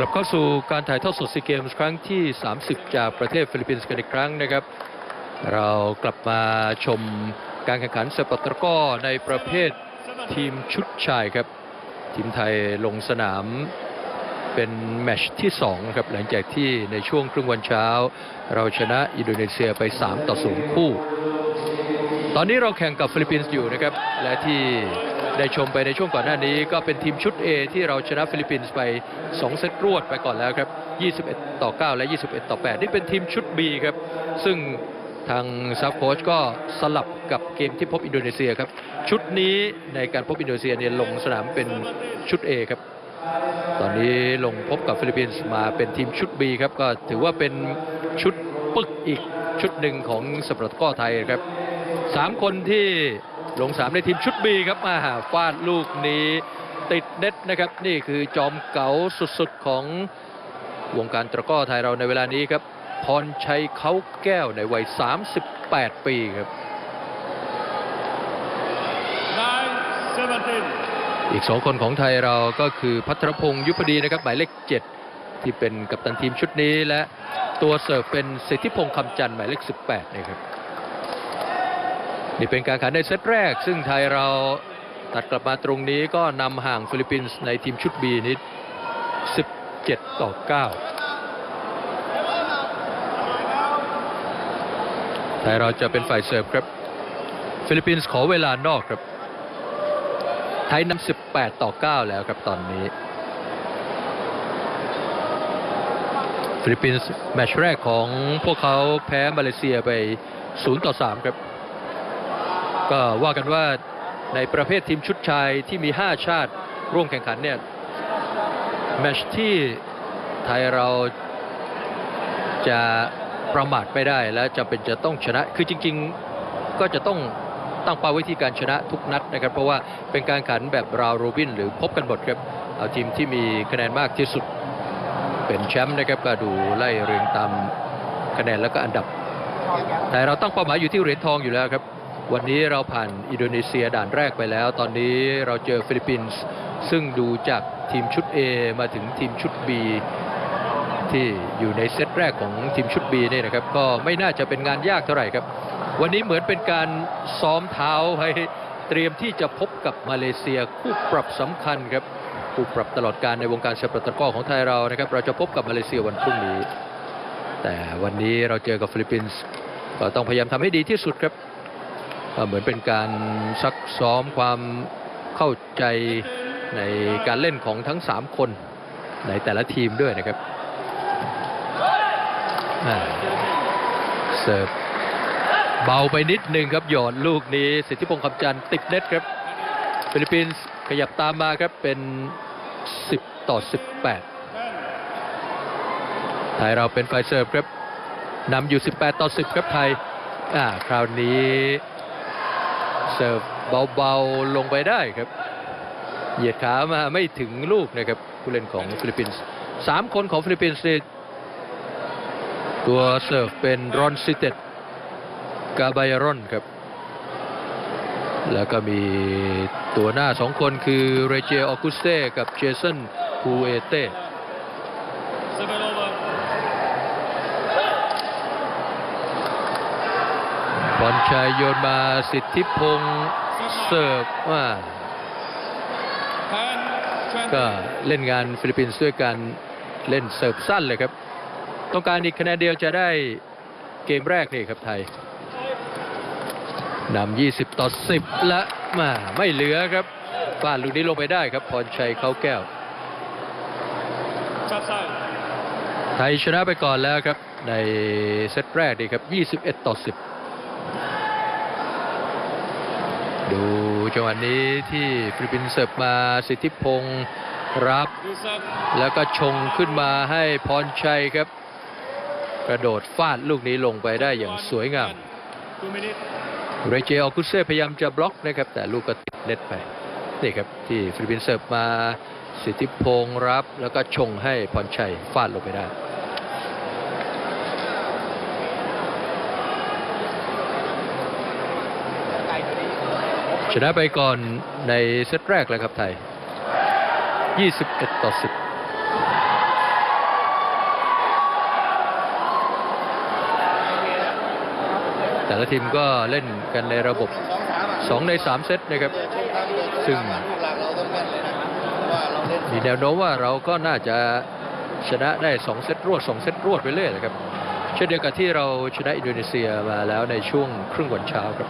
กลับเข้าสู่การถ่ายทอดสดซีเกมส์ครั้งที่ 30 จากประเทศฟิลิปปินส์กันอีกครั้งนะครับ เรากลับมาชมการแข่งขันสปอตตะก้อในประเภททีมชุดชายครับ ทีมไทยลงสนามเป็นแมชที่ 2 ครับ หลังจากที่ในช่วงครึ่งวันเช้า เราชนะอินโดนีเซียไป 3 ต่อ 0 คู่ ตอนนี้เราแข่งกับฟิลิปปินส์อยู่นะครับ และที่ได้ชมไปในช่วงก่อนหน้านี้ ก็เป็นทีมชุด A ที่เราชนะฟิลิปปินส์ไป 2 เซตรวดไปก่อนแล้วครับ 21 ต่อ 9 และ 21 ต่อ 8 นี่เป็นทีมชุด B ครับ ซึ่งทางซับโค้ชก็สลับกับเกมที่พบอินโดนีเซียครับ ชุดนี้ในการพบอินโดนีเซียเนี่ยลงสนามเป็นชุด A ครับ ตอนนี้ลงพบกับฟิลิปปินส์มาเป็นทีมชุด B ครับ ก็ถือว่าเป็นชุดปึกอีกชุดหนึ่งของสปอร์ตก้อไทยครับ สามคนที่ลงสามในทีมชุด B ครับมาฟาดลูกนี้ติดเน็ตนะครับ นี่คือจอมเก๋าสุดๆของวงการตะกร้อไทยเราในเวลานี้ครับ พรชัยเขาแก้วในวัย 38 ปีครับ nine seventeen. อีกสองคนของไทยเราก็คือพัทรพงศ์ยุพดีนะครับหมายเลขเจ็ดที่เป็นกัปตันทีมชุดนี้และตัวเสิร์ฟเป็นสิทธิพงศ์คำจันทร์หมายเลข 18 นะครับ นี่เป็นการแข่งขันในเซตแรก ซึ่งไทยเราตัดกลับมาตรงนี้ก็นำห่างฟิลิปปินส์ในทีมชุด B นี้17 ต่อ 9 ไทยเราจะเป็นฝ่ายเสิร์ฟครับ ฟิลิปปินส์ขอเวลานอกครับ ไทยนำ18 ต่อ 9 แล้วครับตอนนี้ ฟิลิปปินส์แมตช์แรกของพวกเขาแพ้มาเลเซียไป 0 ต่อ 3 ครับ ก็ว่ากันว่าในประเภททีมชุดชายที่มี 5 ชาติร่วมแข่งขันเนี่ยแมชที่ไทยเราจะประมาทไม่ได้และจำเป็นจะต้องชนะ คือจริง ๆก็จะต้องตั้งเป้าไว้ที่การชนะทุกนัดนะครับ เพราะว่าเป็นการแข่งขันแบบราวโรบิน หรือพบกันหมดครับ เอาทีมที่มีคะแนนมากที่สุด เป็นแชมป์นะครับก็ดูไล่เรียงตามคะแนนแล้วก็อันดับ แต่เราตั้งเป้าหมายอยู่ที่เหรียญทองอยู่แล้วครับ วันนี้เราผ่านอินโดนีเซียด่านแรกไปแล้ว ตอนนี้เราเจอฟิลิปปินส์ซึ่งดูจากทีมชุด A มาถึงทีมชุด B ที่อยู่ในเซตแรกของทีมชุด B เนี่ยนะครับ ก็ไม่น่าจะเป็นงานยากเท่าไหร่ครับ วันนี้เหมือนเป็นการซ้อมเท้าให้เตรียมที่จะพบกับมาเลเซียคู่ปรับสำคัญครับคู่ปรับตลอดการในวงการสปอร์ตะก้อของไทยเรานะครับ เราจะพบกับมาเลเซียวันพรุ่งนี้ แต่วันนี้เราเจอกับฟิลิปปินส์ก็ต้องพยายามทำให้ดีที่สุดครับ เหมือนเป็นการซักซ้อมความเข้าใจในการเล่นของทั้ง 3 คนในแต่ละทีมด้วยนะครับเสิร์ฟเบาไปนิดนึงครับหยอดลูกนี้สิทธิพงษ์คำจันทร์ติดเน็ตครับฟิลิปปินส์ขยับตามมาครับเป็น 10 ต่อ 18 ไทยเราเป็นฝ่ายเสิร์ฟครับนำอยู่ 18 ต่อ 10 ครับไทยอ่าคราวนี้ เสิร์ฟเบาๆลงไปได้ครับ เหยียดขามาไม่ถึงลูกนะครับผู้เล่นของฟิลิปปินส์สามคนของฟิลิปปินส์ตัวเสิร์ฟเป็นรอนซิเตตกาบายารอนครับ แล้วก็มีตัวหน้าสองคนคือเรเจออกุสเต้กับเจสันพูเอเต้ บอลชัยโยนมาสิทธิพงศ์เสิร์ฟว่าก็เล่นงานฟิลิปปินส์ด้วยการเล่นเสิร์ฟสั้นเลยครับ ต้องการอีกคะแนนเดียวจะได้เกมแรกนี่ครับไทยนำ 20 ต่อ 10 และมาไม่เหลือครับฟาดลูกนี้ลงไปได้ครับ พรชัยเขาแก้ว ไทยชนะไปก่อนแล้วครับ ในเซตแรกดีครับ 21 ต่อ 10 ดูจังหวะนี้ที่ฟิลิปปินส์เสิร์ฟมาสิทธิพงศ์รับ แล้วก็ชงขึ้นมาให้พรชัยครับ กระโดดฟาดลูกนี้ลงไปได้อย่างสวยงามเรเจออกุเซ่พยายามจะบล็อกนะครับ แต่ลูกก็ติดเน็ตไปนี่ครับที่ฟิลิปปินส์เสิร์ฟมาสิทธิพงศ์รับ แล้วก็ชงให้พรชัยฟาดลงไปได้ นะไปก่อนในเซตแรกเลยครับไทย 21 ต่อ 10แต่ละทีมก็เล่นกันในระบบ 2 ใน 3 เซตนะครับ ซึ่งมีแนวโน้มว่าเราก็น่าจะชนะได้ 2 เซตรวด 2 เซตรวดไปเรื่อยนะครับ เช่นเดียวกับที่เราชนะอินโดนีเซียมาแล้วในช่วงครึ่งวันเช้าครับ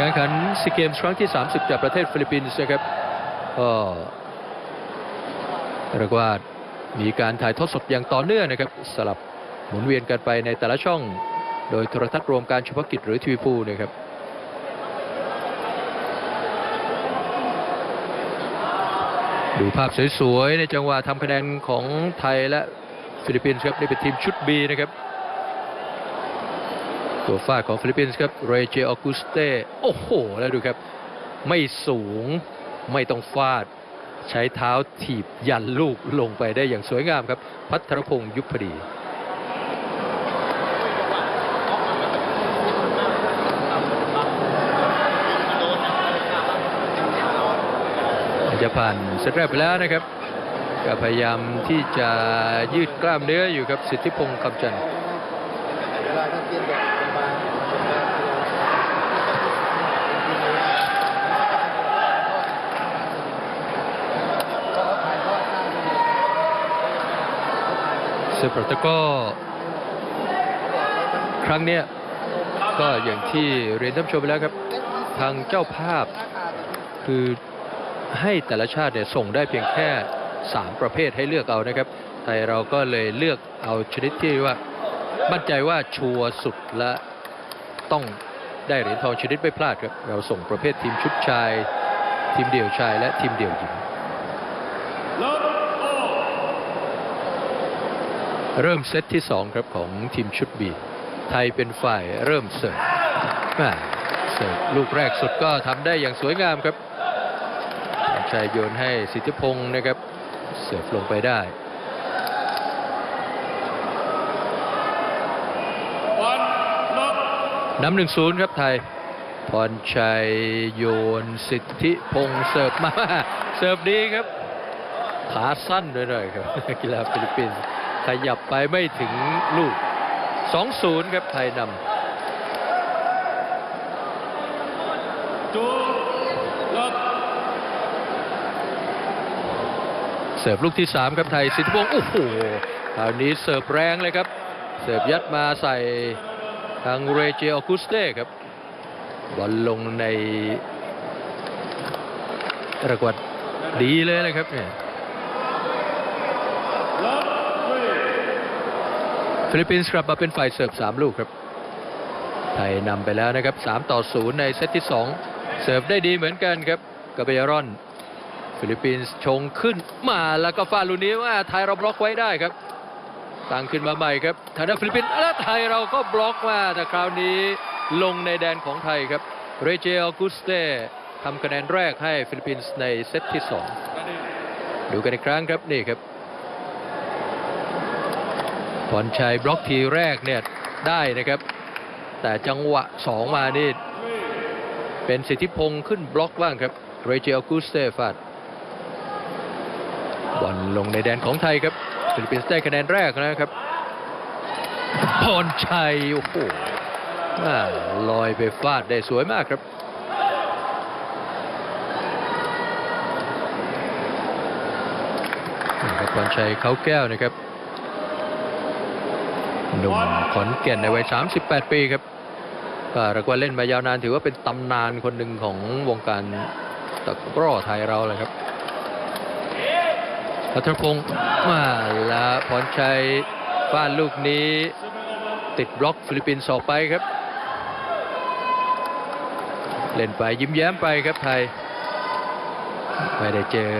การแข่งขันซีเกมส์ครั้งที่ 30 จากประเทศฟิลิปปินส์นะครับก็เรียกว่ามีการถ่ายทอดสดอย่างต่อเนื่องนะครับ สลับหมุนเวียนกันไปในแต่ละช่อง โดยโทรทัศน์รวมการเฉพาะกิจหรือทีวีพูนะครับดูภาพสวยๆ ในจังหวะทำคะแนนของไทยและฟิลิปปินส์ครับนี่เป็นทีมชุด B นะครับ ตัวฟาดของฟิลิปปินส์ครับเรเจออกุสเตโอ้โห แล้วดูครับ ไม่สูงไม่ต้องฟาด ใช้เท้าถีบยันลูกลงไปได้อย่างสวยงามครับ พัทรพงศ์ยุพดีจะผ่านเซตแรกไปแล้วนะครับ ก็พยายามที่จะยืดกล้ามเนื้ออยู่ครับสิทธิพงศ์คำจันทร์ เวลาถ้าเปแตะกร้อครั้งเนี้ยก็อย่างที่เรียนท่านชมไปแล้วครับ ทางเจ้าภาพคือให้แต่ละชาติเนี่ยส่งได้เพียงแค่ 3 ประเภทให้เลือกเอานะครับ ไทยเราก็เลยเลือกเอาชนิดที่ว่ามั่นใจว่าชัวร์สุดและต้องได้เหรียญทองชนิดไม่พลาดครับ เราส่งประเภททีมชุดชาย ทีมเดี่ยวชายและทีมเดี่ยวหญิง เริ่มเซตที่ 2 ครับของทีมชุดบีไทยเป็นฝ่ายเริ่มเสิร์ฟเสิร์ฟลูกแรกสุดก็ทำได้อย่างสวยงามครับชัยโยนให้สิทธิพงศ์นะครับ เสิร์ฟลงไปได้ One. Love. นำหนึ่งศูนย์ครับไทย พรชัยโยนสิทธิพงศ์เสิร์ฟมา เสิร์ฟดีครับ ขาสั้นด้วยหน่อยครับ กีฬาฟิลิปปินส์ ขยับไปไม่ถึงลูก 2-0 ครับไทยนำ Two. Love. เสิร์ฟลูกที่ 3 ครับไทยสิทธิพงศ์โอ้โหคราวนี้เสิร์ฟแรงเลยครับ เสิร์ฟยัดมาใส่ทางเรเจออกุสเต้ครับบอลลงในระกวัดดีเลยนะครับเนี่ย ฟิลิปปินส์กลับมาเป็นฝ่ายเสิร์ฟ3 ลูกครับ ไทยนำไปแล้วนะครับ 3 ต่อ 0 ในเซตที่ 2 เสิร์ฟได้ดีเหมือนกันครับกับเบยรอน ฟิลิปปินส์ชงขึ้นมาแล้วก็ฟาดลูกนี้ว่าไทยเราบล็อกไว้ได้ครับตั้งขึ้นมาใหม่ครับทางด้านฟิลิปปินส์และไทยเราก็บล็อกมาแต่คราวนี้ลงในแดนของไทยครับเรเจออกุสเต้ทำคะแนนแรกให้ฟิลิปปินส์ในเซตที่ 2 ดูกันอีกครั้งครับนี่ครับ พรชัยบล็อกทีแรกเนี่ยได้นะครับ แต่จังหวะ2มานี่เป็นสิทธิพงศ์ขึ้นบล็อกบ้างครับเรเจอกูสเตฟาดบอลลงในแดนของไทยครับฟิลิปปินส์ได้คะแนนแรกนะครับ พรชัย โอ้โหลอยไปฟาดได้สวยมากครับนี่ครับพรชัยเขาแก้วนะครับ หนุ่มขอนแก่นในวัย 38 ปีครับก็รียกว่าเล่นมายาวนานถือว่าเป็นตำนานคนหนึ่งของวงการตะกร้อไทยเราเลยครับพัทรพงศ์มาและพรชัยฟาดลูกนี้ ติดบล็อกฟิลิปปินส์ออกไปครับ เล่นไปยิ้มแย้มไปครับไทย ไม่ได้เจอ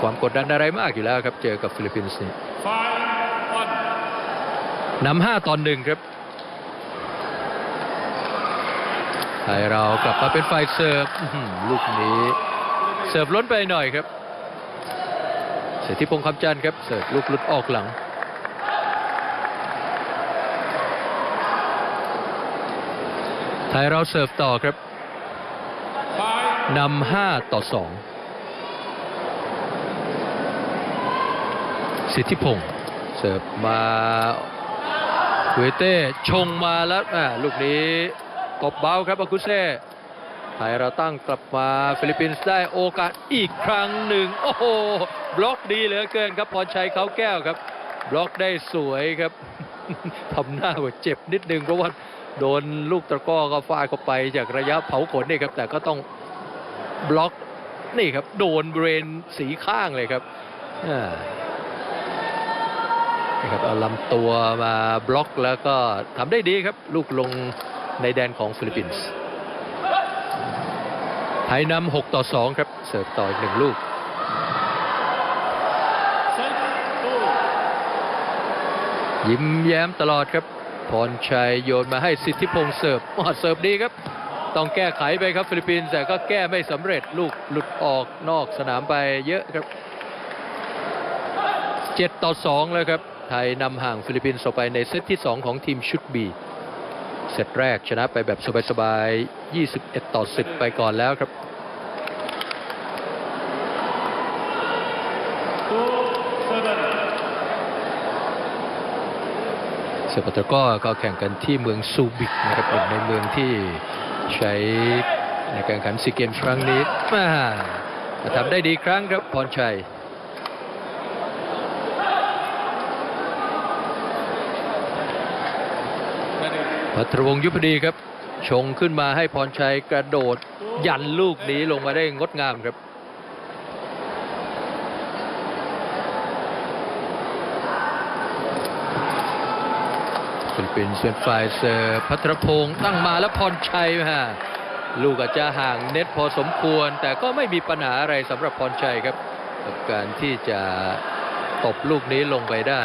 ความกดดันอะไรมากอยู่แล้วครับ เจอกับฟิลิปปินส์นี่ นำห้าตอนหนึ่งครับไทยเรากลับมาเป็นฝ่ายเสิร์ฟลูกนี้ เสิร์ฟล้นไปหน่อยครับ เสถิพงษ์คำจันทร์ครับเสิร์ฟลูกหลุดออกหลังไทยเราเสิร์ฟต่อครับนำห้าต่อสองสิทธิพงศ์เสิร์ฟมา เวเต้ชงมาแล้วลูกนี้ตบเบาครับอากุเซ่ไทยเราตั้งกลับมาฟิลิปปินส์ได้โอกาสอีกครั้งหนึ่ง โอ้โห บล็อกดีเหลือเกินครับพรชัยเขาแก้วครับ บล็อกได้สวยครับทำหน้าว่าเจ็บนิดนึง เพราะว่าโดนลูกตะก้อก็ฟาดเข้าไปจากระยะเผาขนนี่ครับ แต่ก็ต้องบล็อกนี่ครับ โดนเบริเวณสีข้างเลยครับ นะครับเอาลำตัวมาบล็อกแล้วก็ทำได้ดีครับ ลูกลงในแดนของฟิลิปปินส์ไทยนำ6ต่อ 2 ครับ เสิร์ฟต่ออีกหนึ่งลูกยิ้มแย้มตลอดครับ พรชัยโยนมาให้สิทธิพงษ์เสิร์ฟอ๋อเสิร์ฟดีครับ ต้องแก้ไขไปครับฟิลิปปินส์แต่ก็แก้ไม่สำเร็จลูกหลุดออกนอกสนามไปเยอะครับ 7 ต่อ 2 แล้วครับ ไทยนำห่างฟิลิปปินส์ออกไปในเซตที่ 2 ของทีมชุดบีเซตแรกชนะไปแบบสบายๆ 21 ต่อ 10 ไปก่อนแล้วครับ เซปตะก้อก็แข่งกันที่เมืองซูบิกนะครับเป็นในเมืองที่ใช้ในการแข่งขันซีเกมส์ครั้งนี้มาทำได้ดีครั้งครับพรชัย พัทรวงศ์ยุพดีครับ ชงขึ้นมาให้พรชัยกระโดด ยันลูกนี้ลงมาได้งดงามครับฟิลิปปินส์เป็นฝ่ายเสิร์ฟพัทรพงศ์ตั้งมาแล้วพรชัยฮะลูกอาจจะห่างเน็ตพอสมควร แต่ก็ไม่มีปัญหาอะไรสำหรับพรชัยครับกับการที่จะตบลูกนี้ลงไปได้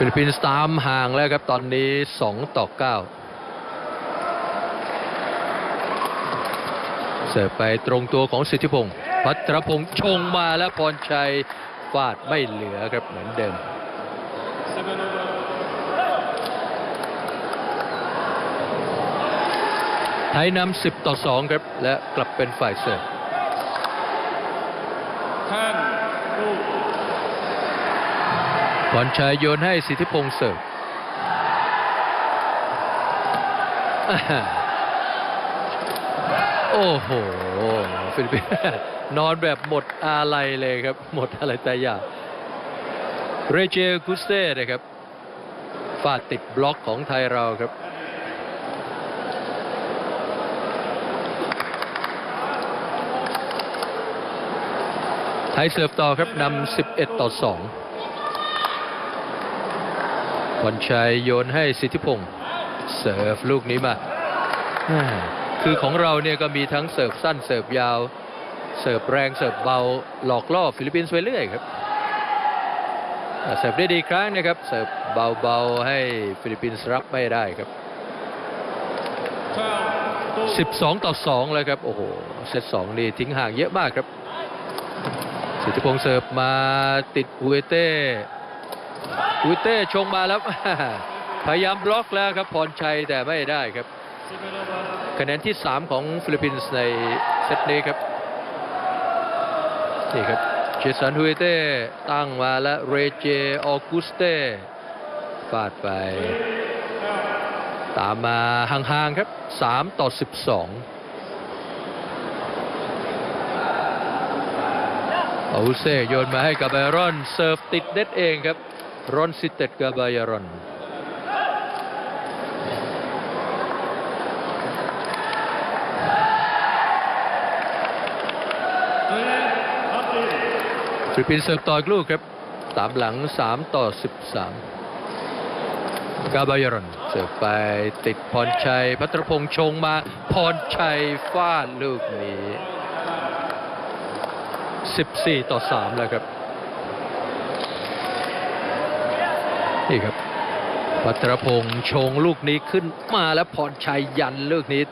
ฟิลิปปินส์ตามห่างแล้วครับตอนนี้ 2 ต่อ 9 เสิร์ฟไปตรงตัวของสิทธิพงศ์พัทรพงศ์ชงมาแล้วพรชัยฟาดไม่เหลือครับเหมือนเดิมไทยนำ10 ต่อ 2 ครับ และกลับเป็นฝ่ายเสิร์ฟ พรชัยโยนให้สิทธิพงศ์เสิร์ฟโอ้โหฟิลิปปินส์นอนแบบหมดอาลัยเลยครับ หมดอะไรแต่อย่างเรเจกุสเต้นะครับฟาดติดบล็อกของไทยเราครับ ไทยเสิร์ฟต่อครับนำ11 ต่อ 2 พรชัยโยนให้สิทธิพงศ์เสิร์ฟลูกนี้มา คือของเราเนี่ยก็มีทั้งเสิร์ฟสั้นเสิร์ฟยาว เสิร์ฟแรงเสิร์ฟเบา หลอกล่อฟิลิปปินส์ไปเรื่อยครับ เสิร์ฟได้ดีครั้งนะครับ เสิร์ฟเบาๆให้ฟิลิปปินส์รับไม่ได้ครับ 12 ต่อ 2 เลยครับ โอ้โห เซต2นี่ทิ้งห่างเยอะมากครับ สิทธิพงศ์เสิร์ฟมาติดอุเอเต้ อุเอเต้ชงมาแล้วพยายามบล็อกแล้วครับพรชัยแต่ไม่ได้ครับ คะแนนที่ 3 ของฟิลิปปินส์ในเซตนี้ครับนี่ครับเจสันฮุเอเต้ตั้งมาแล้วเรเจออกุสเต้ฟาดไป ตามมาห่างๆครับ 3 ต่อ 12อาอุเซ่โยนมาให้กับไบรอนเสิร์ฟติดเน็ตเองครับ รอนซิเต็ดกบายรอนฟิลิปปินส์เสิร์ฟต่ออีกลูกครับ ตามหลัง 3 ต่อ 13 กาบายรอนเสิร์ฟไปติดพรชัย พัทรพงษ์ชงมาพรชัยฟาดลูกนี้ 14 ต่อ 3 แล้วครับ นี่ครับพัทรพงษ์ชงลูกนี้ขึ้นมาแล้วพรชัยยันลูกนี้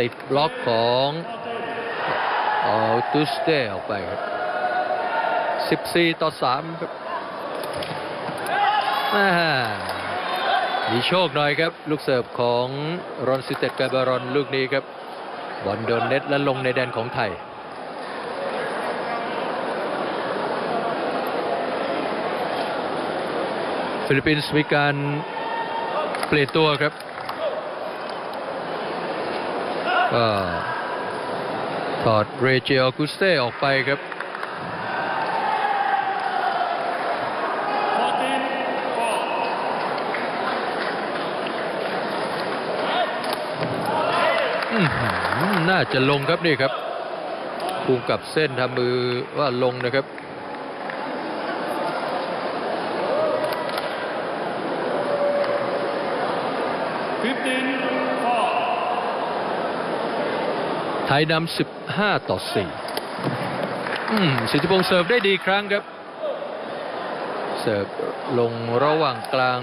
ติดบล็อกของออตุสเต้ออกไปครับ 14 ต่อ3ครับอ่ามีโชคหน่อยครับ ลูกเสิร์ฟของรอนซิเต็ดกาบารอนลูกนี้ครับบอลโดนเน็ตและลงในแดนของไทย ฟิลิปปินส์มีการเปลี่ยนตัวครับก็ถอดเรเจอกุสเต้ออกไปครับน่าจะลงครับนี่ครับภูมิกับเส้นทำมือว่าลงนะครับ 15 four ไทยนำ15 ต่อ 4 สิทธิพงษ์เสิร์ฟได้ดีครั้งครับ เสิร์ฟลงระหว่างกลาง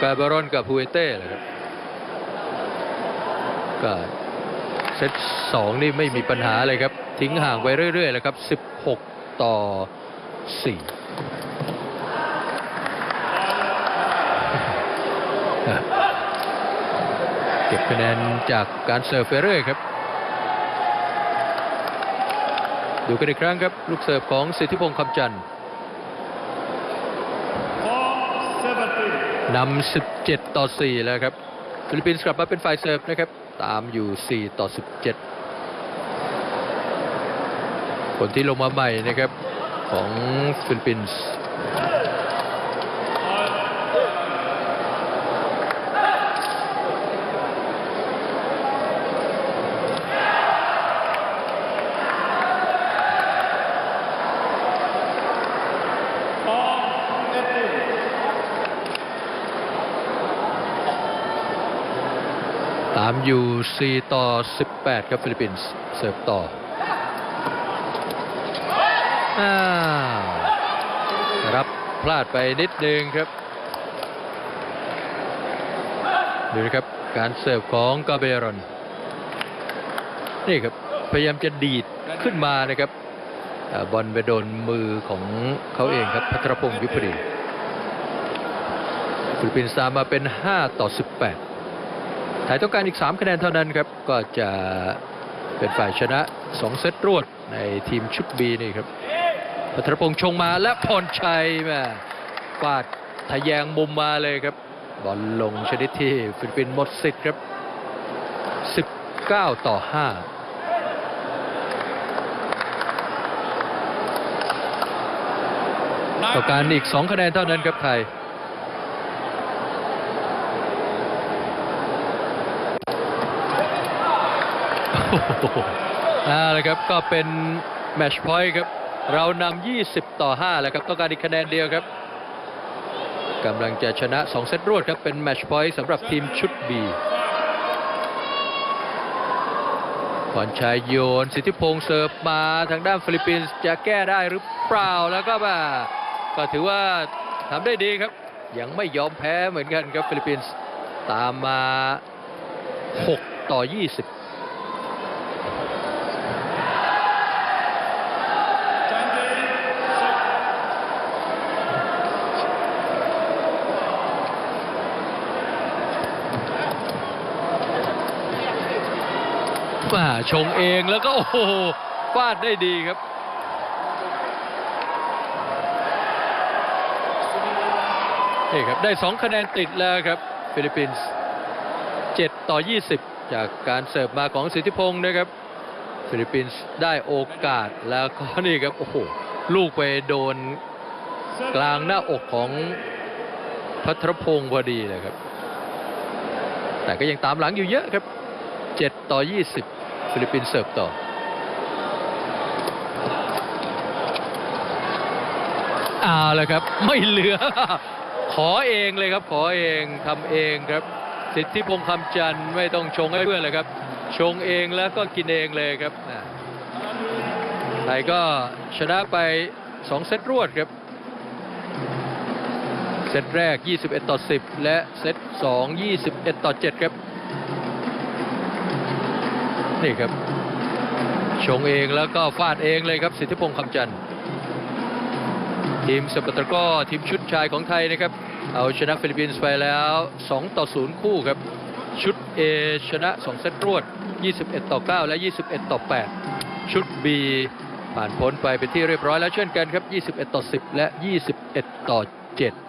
กาเบรอนกับฮูเอเต้เลยครับก็เซตสองนี่ไม่มีปัญหาเลยครับ ทิ้งห่างไปเรื่อยๆเลยครับ 16 ต่อ 4 เก็บคะแนนจากการเสิร์ฟไปเรื่อยครับ ดูกันอีกครั้งครับ ลูกเสิร์ฟของสิทธิพงษ์คำจันทร์นำ 17 ต่อ 4 แล้วครับ ฟิลิปปินส์กลับมาเป็นฝ่ายเสิร์ฟนะครับ ตามอยู่ 4 ต่อ 17 คนที่ลงมาใหม่นะครับ ของฟิลิปปินส์ตาม อยู่ 4 ต่อ 18 ครับฟิลิปปินส์เสิร์ฟต่ออรับพลาดไปนิดนึงครับ ดูนะครับการเสิร์ฟของกาเบรอน นี่ครับ พยายามจะดีดขึ้นมานะครับบอลไปโดนมือของเขาเองครับพัทรพงศ์ยุพดีฟิลิปปินส์ตามมาเป็น 5 ต่อ 18 ไทยต้องการอีก 3 คะแนนเท่านั้นครับ ก็จะเป็นฝ่ายชนะ 2 เซตรวดในทีมชุดบีนี่ครับพัทรพงษ์ชงมาและพรชัยแม่ฟาดทะแยงมุมมาเลยครับ บอลลงชนิดที่ฟิลิปปินส์หมดสิทธิ์ครับ 19 ต่อ 5ต้องการอีก 2 คะแนนเท่านั้นครับไทย อ้โหเอาละครับก็เป็นแมชพอยต์ครับ เรานำ20 ต่อ 5 แล้วครับต้องการอีกคะแนนเดียวครับกำลังจะชนะ 2 เซตรวดครับ เป็นแมชพอยต์สำหรับทีมชุด B พรชัยโยน สิทธิพงษ์เสิร์ฟมาทางด้านฟิลิปปินส์จะแก้ได้หรือเปล่าแล้วก็มาก็ถือว่าทำได้ดีครับ ยังไม่ยอมแพ้เหมือนกันครับฟิลิปปินส์ตามมา 6 ต่อ 20 ชงเองแล้วก็โอ้โหฟาดได้ดีครับ นี่ครับ ได้ 2 คะแนนติดแล้วครับ ฟิลิปปินส์7ต่อ 20 จากการเสิร์ฟมาของสิทธิพงศ์นะครับ ฟิลิปปินส์ได้โอกาสแล้วก็นี่ครับ โอ้โห ลูกไปโดนกลางหน้าอกของพัทรพงศ์พอดีเลยครับ แต่ก็ยังตามหลังอยู่เยอะครับ 7 ต่อ 20 ฟิลิปปินส์เสิร์ฟต่อเอาละครับ ไม่เหลือ ขอเองเลยครับ ขอเองทำเองครับ สิทธิพงษ์คำจันทร์ไม่ต้องชงให้เพื่อนเลยครับ ชงเองแล้วก็กินเองเลยครับไทยก็ชนะไป 2 เซตรวดครับ เซตแรก 21 ต่อ 10 และเซต2 21 ต่อ 7 ครับ นี่ครับชงเองแล้วก็ฟาดเองเลยครับ สิทธิพงษ์คำจันทร์ทีมสปอร์ตะก้อทีมชุดชายของไทยนะครับ เอาชนะฟิลิปปินส์ไปแล้ว 2 ต่อ 0 คู่ครับ ชุด A ชนะ 2 เซตรวด 21 ต่อ 9 และ 21 ต่อ 8 ชุด B ผ่านพ้นไปเป็นที่เรียบร้อยแล้วเช่นกันครับ 21 ต่อ 10 และ 21 ต่อ 7